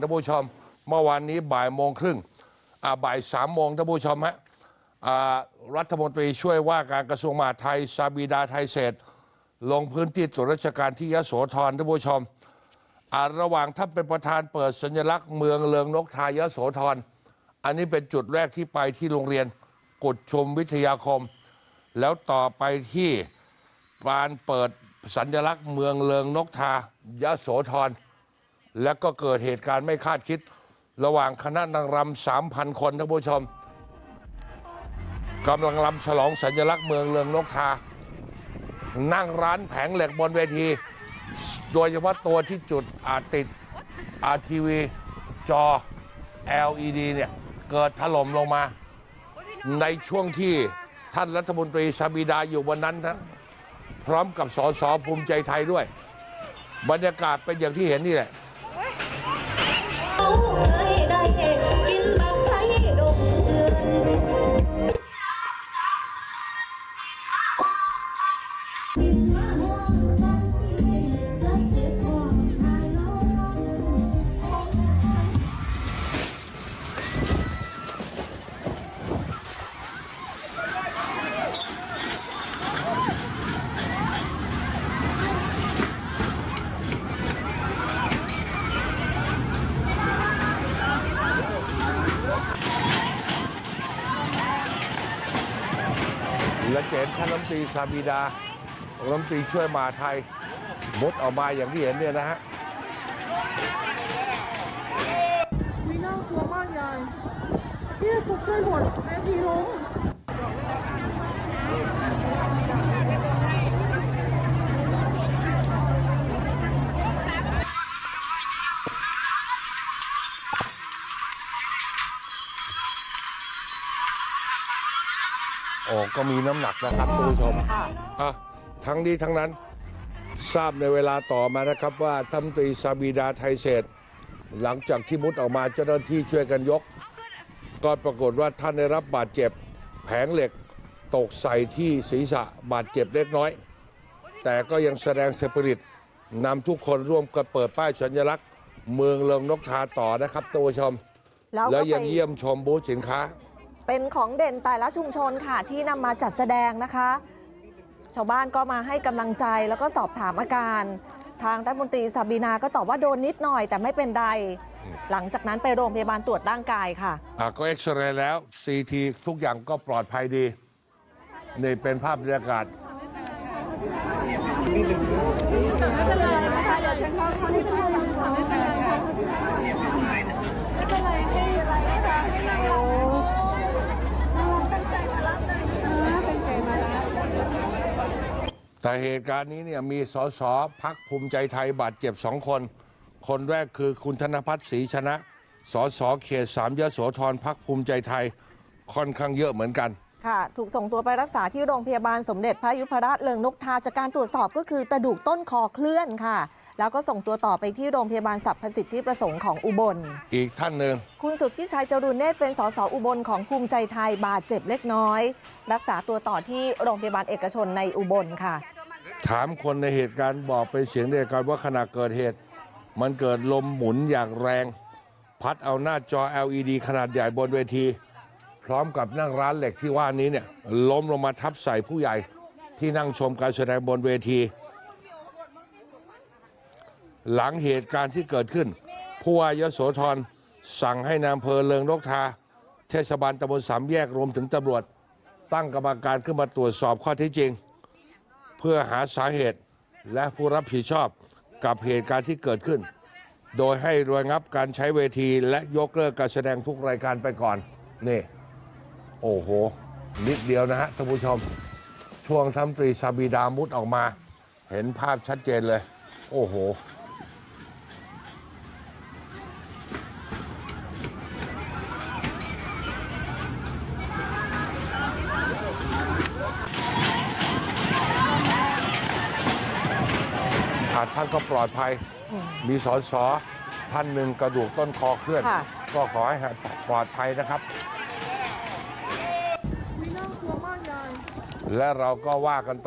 ท่านผู้ชมเมื่อวานนี้บ่ายโมงครึ่งบ่ายสามโมงท่านผู้ชมฮะรัฐมนตรีช่วยว่าการกระทรวงมหาดไทยซาบีดาไทยเศษลงพื้นที่ตรวจราชการที่ยโสธรท่านผู้ชมระหว่างท่านเป็นประธานเปิดสัญลักษณ์เมืองเลืองนกทายโสธรอันนี้เป็นจุดแรกที่ไปที่โรงเรียนกุดชมวิทยาคม แล้วต่อไปที่ปานเปิดสัญลักษณ์เมืองเลืองนกทายโสธร แล้วก็เกิดเหตุการณ์ไม่คาดคิด ระหว่างคณะนางรำสามพันคนท่านผู้ชมกำลังรำฉลองสัญลักษณ์เมืองเลืองนกทา นั่งร้านแผงเหล็กบนเวที โดยเฉพาะตัวที่จุดอาจติดอาทีวีจอ LED เนี่ย เกิดถล่มลงมา ในช่วงที่ท่านรัฐมนตรีชาบิดาอยู่วันนั้นนะพร้อมกับสสภูมิใจไทยด้วย บรรยากาศเป็นอย่างที่เห็นนี่แหละ และจะเห็นท่านรัฐมนตรีซาบีดารัฐมนตรีช่วยมาไทยบดออกมาอย่างที่เห็นเนี่ยนะฮะวีน่ากลัวมากยายพี่ตกใจหมดแม่ทีล้ม โอ้ก็มีน้ำหนักนะครับคุณผู้ชมอะทั้งนี้ทั้งนั้นทราบในเวลาต่อมานะครับว่าท่านรัฐมนตรีซาบีดาไทยเศรษฐ์หลังจากที่มุดออกมาเจ้าหน้าที่ช่วยกันยก ก็ปรากฏว่าท่านได้รับบาดเจ็บ แผงเหล็กตกใส่ที่ศีรษะบาดเจ็บเล็กน้อย แต่ก็ยังแสดงสปิริตนำทุกคนร่วมกันเปิดป้ายสัญลักษณ์ เมืองเลิงนกทาต่อนะครับท่านผู้ชม แล้วแล้ก็วยังไปเยี่ยมชมบูธสินค้า เป็นของเด่นแต่ละชุมชนค่ะที่นำมาจัดแสดงนะคะ ชาวบ้านก็มาให้กำลังใจแล้วก็สอบถามอาการ ทางรัฐมนตรีซาบีนาก็ตอบว่าโดนนิดหน่อยแต่ไม่เป็นไรหลังจากนั้นไปโรงพยาบาลตรวจร่างกายค่ะ อะก็เอ็กซเรย์แล้วซีทีทุกอย่างก็ปลอดภัยดี นี่เป็นภาพบรรยากาศ แต่เหตุการณ์นี้เนี่ยมีสสพักภูมิใจไทยบาดเจ็บสองคน คนแรกคือคุณธนพัฒน์ศรีชนะ สสเขตสามยโสธรพักภูมิใจไทยค่อนข้างเยอะเหมือนกัน ค่ะ ถูกส่งตัวไปรักษาที่โรงพยาบาลสมเด็จพระยุพราชเลิงนกทาจากการตรวจสอบก็คือกระดูกต้นคอเคลื่อนค่ะ แล้วก็ส่งตัวต่อไปที่โรงพยาบาลสรรพสิทธิประสงค์ของอุบล อีกท่านหนึ่งคุณสุทธิชัยจรุนเนตรเป็นสสอุบลของภูมิใจไทยบาดเจ็บเล็กน้อย รักษาตัวต่อที่โรงพยาบาลเอกชนในอุบลค่ะ ถามคนในเหตุการณ์บอกเป็นเสียงเดียวกันว่าขณะเกิดเหตุ มันเกิดลมหมุนอย่างแรง พัดเอาหน้าจอ LED ขนาดใหญ่บนเวที พร้อมกับนั่งร้านเหล็กที่ว่านี้เนี่ยล้มลงมาทับใส่ผู้ใหญ่ที่นั่งชมการแสดงบนเวที หลังเหตุการณ์ที่เกิดขึ้น ผู้ว่ายโสธรสั่งให้นายอำเภอเลิงนกทา เทศบาลตำบลสามแยกรวมถึงตำรวจ ตั้งกรรมการขึ้นมาตรวจสอบข้อเท็จจริง พื่อหาสาเหตุและผู้รับผิดชอบกับเหตุการณ์ที่เกิดขึ้น โดยให้ระงับการใช้เวทีและยกเลิกการแสดงทุกรายการไปก่อน นี่ โอ้โห นิดเดียวนะฮะท่านผู้ชม ช่วงซัมตรีซาบีดามุดออกมา เห็นภาพชัดเจนเลย โอ้โห ท่านก็ปลอดภัย มีสอสอท่านหนึ่งกระดูกต้นคอเคลื่อน ค่ะ ก็ขอให้ปลอดภัยนะครับวิน่ากลัวมากยายและเราก็ว่ากันต่อ